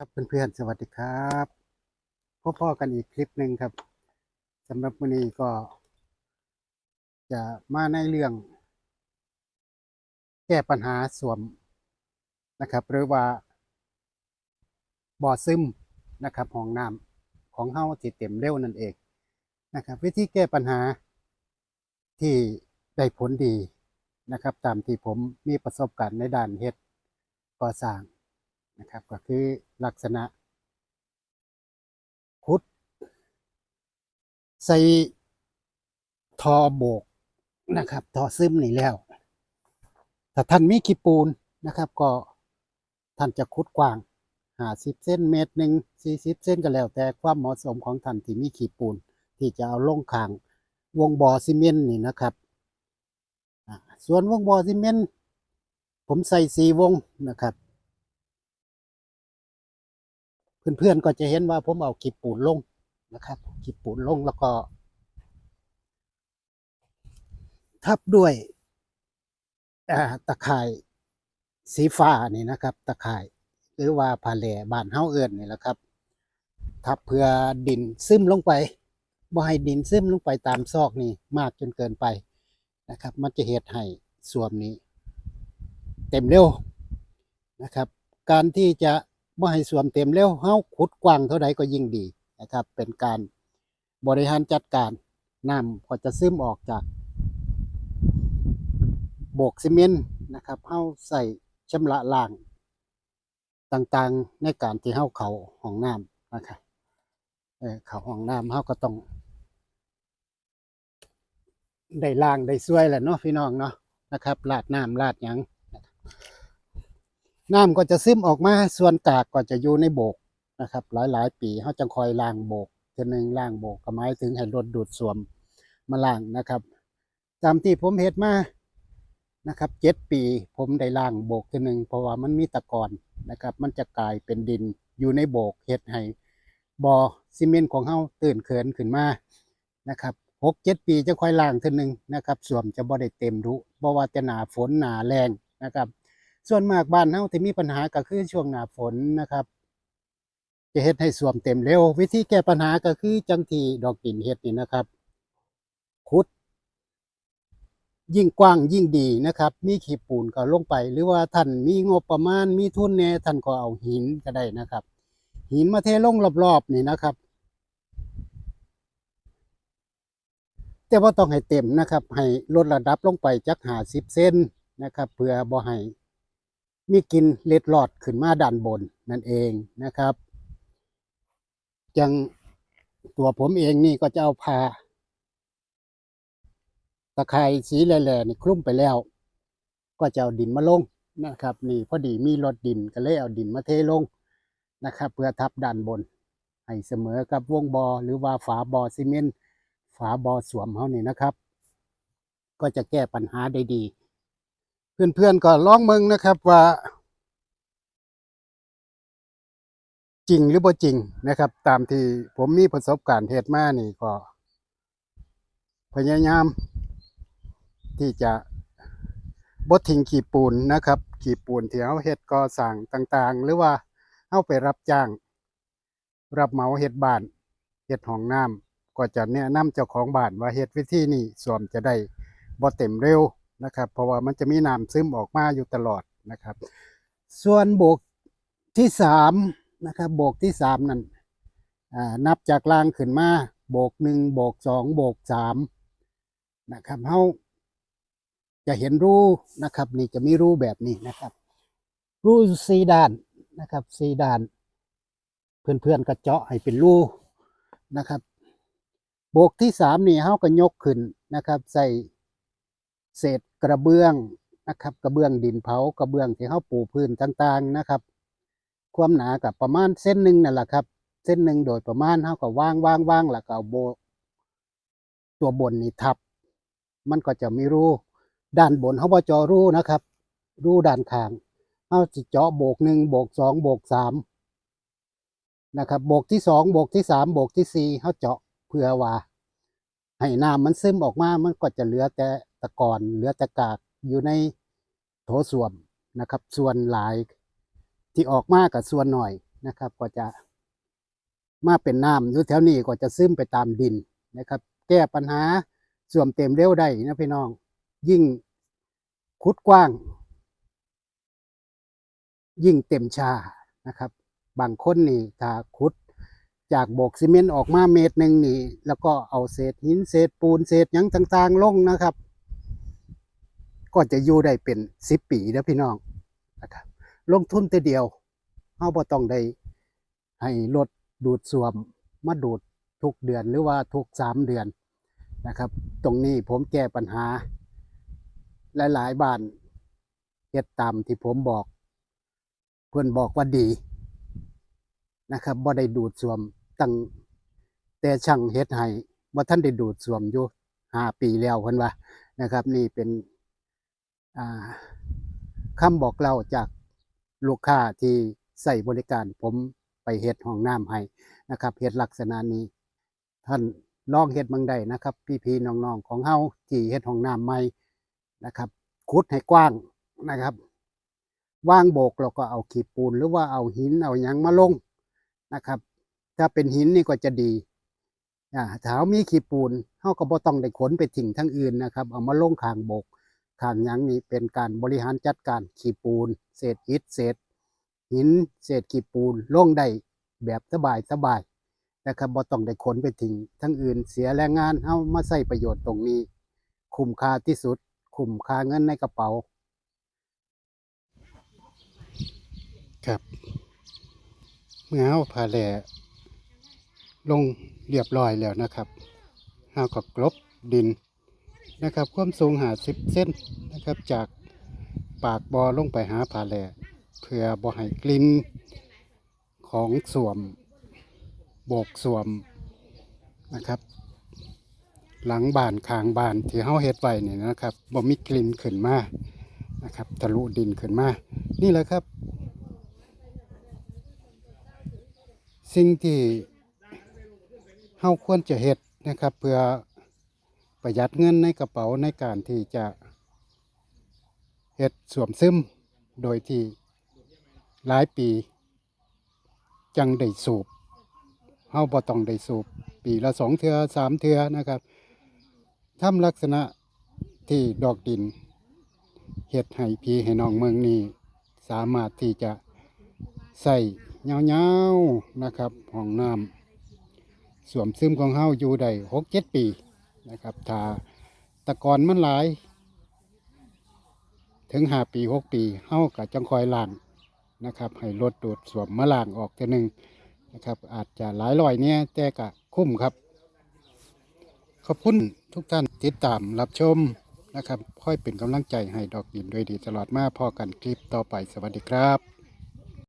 ครับเพื่อนๆสวัสดีครับพบพ่อกันอีกคลิปหนึ่งครับสำหรับวันนี้ก็ จะมาในเรื่อง แก้ปัญหาสวมนะครับ หรือว่าบ่อซึมนะครับห้องน้ำของเฮาที่เต็มเร็วนั่นเองนะครับ วิธีแก้ปัญหาที่ได้ผลดีนะครับ ตามที่ผมมีประสบการณ์ในด้านเฮ็ดก่อสร้าง นะครับ ก็คือลักษณะขุด ใส่ทอโบกนะครับทอซึมนี่แล้วถ้าท่านมีขี้ปูนนะครับ ก็ท่านจะขุดกว้างหาสิบเส้นเมตรหนึ่งสี่สิบเส้นก็แล้ว แต่ความเหมาะสมของท่านที่มีขี้ปูน ที่จะเอาลงขางวงบ่อซีเมนต์นี่นะครับส่วนวงบ่อซีเมนต์ผมใส่สี่วงนะครับ เพื่อนๆก็จะเห็นว่าผมเอาขีดปูนลงนะครับขีดปูนลงแล้วก็ ทับด้วยตะข่ายสีฟ้านี่นะครับ ตะข่ายหรือว่าผาแหล่บานเฮาเอิ้นนี่แหละครับ ทับเพื่อดินซึมลงไปบ่ให้ดินซึมลงไปตามซอกนี่มากจนเกินไปนะครับ มันจะเหตุให้สวมนี้ เต็มเร็วนะครับ การที่จะ บ่ให้สวมเต็มเร็วเฮาขุดกว้างเท่าใดก็ยิ่งดีนะครับ เป็นการบริหารจัดการน้ำก็จะซึมออกจาก โบกซีเมนต์นะครับเฮาใส่ชำระล้างต่างๆในการที่เฮาเขาห้องน้ำนะครับเออเขาห้องน้ำเฮาก็ต้อง ได้ล้างได้ช่วยแหละเนาะพี่น้องเนาะนะครับลาดน้ำลาดหยังน้ น้ำก็จะซึมออกมาส่วนกากก็จะอยู่ในโบกนะครับ หลายๆ ปีเขาจังคอยล้างโบกเทีหนึ่งล้างโบกก็หมายถึงให้รถดูดซ่วมมาล้างนะครับ ตามที่ผมเฮ็ดมานะครับเจ็ดปีผมได้ล้างโบกเทีหนึ่งเพราะว่ามันมีตะกอนนะครับ มันจะกลายเป็นดินอยู่ในโบกเฮ็ดให้บ่อซีเมนต์ของเฮาตื่นเขินขึ้นมานะครับหกเจ็ดปีจะค่อยล้างเทีหนึ่งนะครับส่วมจะบ่ได้เต็มรุบ่ว่าจะหนาฝนหนาแรงนะครับ ส่วนมากบ้านเฮาที่มีปัญหาก็คือช่วงหน้าฝนนะครับ จะเฮ็ดให้สวมเต็มเร็ว วิธีแก้ปัญหาก็คือจังที่ดอกดินเฮ็ดนี่นะครับขุด ยิ่งกว้างยิ่งดีนะครับ มีขี้ปูนก็ลงไป หรือว่าท่านมีงบประมาณมีทุนแน่ท่านก็เอาหินก็ได้นะครับ หินมาเทลงรอบๆนี่นะครับแต่ว่าต้องให้เต็มนะครับ ให้ลดระดับลงไปจักหาสิบเซนนะครับ เพื่อบ่ให้ มีกินเล็ดลอดขึ้นมาด้านบนนั่นเองนะครับจังตัวผมเองนี่ก็จะเอาผ้าตะไคร้สีแหล่ๆนี่คลุ้มไปแล้ว ก็จะเอาดินมาลงนะครับ นี่พอดีมีรถดินก็เลยเอาดินมาเทลงนะครับ เพื่อทับด้านบน ให้เสมอกับวงบอหรือว่าฝาบอซีเมนต์ฝาบอสวมเขานี่นะครับ ก็จะแก้ปัญหาได้ดี เพื่อนๆก็ลองเมืองนะครับว่า จริงหรือบ่จริงนะครับ ตามที่ผมมีประสบการณ์เฮ็ดมานี่ก็ พยายาม ที่จะบ่ทิ้งขีปูนนะครับขีปูนที่เฮาเฮ็ดก่อสร้างต่างๆ หรือว่าเฮาไปรับจ้าง รับเหมาเฮ็ดบ้านเฮ็ดห้องน้ำก็จะแนะนำเจ้าของบ้านว่าเฮ็ดวิธีนี้สวมจะได้บ่เต็มเร็ว นะครับ เพราะว่ามันจะมีน้ำซึมออกมาอยู่ตลอดนะครับ ส่วนโบกที่สามนะครับโบกที่สามนั่นนับจากล่างขึ้นมาโบกหนึ่งโบกสองโบกสามนะครับเฮาจะเห็นรูนะครับ นี่จะมีรูแบบนี้นะครับ รูสี่ด้านนะครับสี่ด้าน เพื่อนๆก็เจาะให้เป็นรูนะครับ โบกที่สามนี่เฮาก็ยกขึ้นนะครับ ใส่ เศษกระเบื้องนะครับ กระเบื้องดินเผากระเบื้องที่เฮาปูพื้นต่างๆนะครับ ความหนากับประมาณเส้นหนึ่งนั่นแหละครับ เส้นหนึ่งโดยประมาณเฮาก็วางวางวางแล้วก็เอาโบ ตัวบนนี่ทับ มันก็จะมีรูด้านบนเฮาบ่เจาะรูนะครับ รูด้านข้างเฮาสิเจาะโบกหนึ่งโบกสองโบกสามนะครับโบกที่สองโบกที่สามโบกที่สี่เฮาเจาะเพื่อว่าให้น้ำมันซึมออกมามันก็จะเหลือแต่ะกอนเหลือแต่กากอยู่ในโถส้วมนะครับ ส่วนหลายที่ออกมากับส่วนหน่อยนะครับ ก็จะมาเป็นน้ำอยู่แถวนี้ก็จะซึมไปตามดินนะครับ แก้ปัญหาส่วมเต็มเร็วได้นะพี่น้อง ยิ่งคุดกว้าง ยิ่งเต็มชานะครับ บางคนนี่ถ้าคุดจากโบกซีเมนต์ออกมาเมตรหนึ่งนี่ แล้วก็เอาเศษหินเศษปูนเศษยังต่างๆ ลงนะครับ ก็จะอยู่ได้เป็นสิบปีนะพี่น้องนะครับลงทุนแต่เดียวเฮาบ่ต้องได้ให้รถดูดซ่วมมาดูดทุกเดือนหรือว่าทุกสามเดือนนะครับ ตรงนี้ผมแก้ปัญหา หลายๆบ้านเฮ็ดตามที่ผมบอก เพื่อนบอกว่าดีนะครับบ่ได้ดูดซ่วมตั้งแต่ช่างเฮ็ดให้บ่ท่านได้ดูดซ่วมอยู่ห้าปีแล้วเพิ่นว่านะครับ นี่เป็น คำบอกเล่าจากลูกค้าที่ใส่บริการผมไปเฮ็ดห้องน้ำให้นะครับเฮ็ดลักษณะนี้ ท่านลองเฮ็ดบิ่งได้นะครับ พี่ๆน้องๆของเฮาที่เฮ็ดห้องน้ำใหม่นะครับขุดให้กว้างนะครับว่างโบกเราก็เอาขีดปูนหรือว่าเอาหินเอาหยังมาลงนะครับ ถ้าเป็นหินนี่ก็จะดีอ่าถ้ามีขีดปูนเฮาก็บ่ต้องได้ขนไปทิ้งทั้งอื่นนะครับ เอามาลงข้างโบก ข้างยังนี่เป็นการบริหารจัดการขีดปูน เศษอิฐเศษ หิน เศษขีดปูนลงได้แบบสบายสบายนะครับบ่ต้องได้ขนไปทิ้งทั้งอื่นเสียแรงงานเฮามาใช้ประโยชน์ตรงนี้ คุ้มค่าที่สุด คุ้มค่าเงินในกระเป๋า ครับ เมื่อเอาผ่าแหล่ลงเรียบร้อยแล้วนะครับเอาก็กลบดิน นะครับ ความสูงหาสิบเส้นนะครับ จากปากบอลงไปหาผาแหล่เพื่อบ่ให้กลิ่นของสวม โบกสวมนะครับ หลังบานคางบานที่เฮาเฮ็ดไว้นี่นะครับบ่มีกลิ่นขึ้นมานะครับทะลุดินขึ้นมา นี่แหละครับ สิ่งที่เฮาควรจะเฮ็ดนะครับ เพื่อ ประหยัดเงินในกระเป๋าในการที่จะเฮ็ดสวมซึมโดยที่หลายปี จังได้สูบเฮาบ่ต้องได้สูบ ปีละสองเทือสามเทือนะครับทำลักษณะที่ดอกดินเฮ็ดให้พี่ให้น้องเมืองนี้สามารถที่จะใส่ยาวๆนะครับห้องน้ำสวมซึมของเฮาอยู่ได้หกเจ็ดปี นะครับถ้าตะกอนมันหลาย ถึงห้าปีหกปีเฮาก็จังคอยล้างนะครับ ให้รถดูดสวมมาล้างออกเทีหนึ่งนะครับ อาจจะหลายร้อยเนี่ยแต่ก็คุ้มครับ ขอบคุณทุกท่านติดตามรับชมนะครับ ค่อยเป็นกำลังใจให้ดอกดินด้วยดีตลอดมาพอกันคลิปต่อไปสวัสดีครับ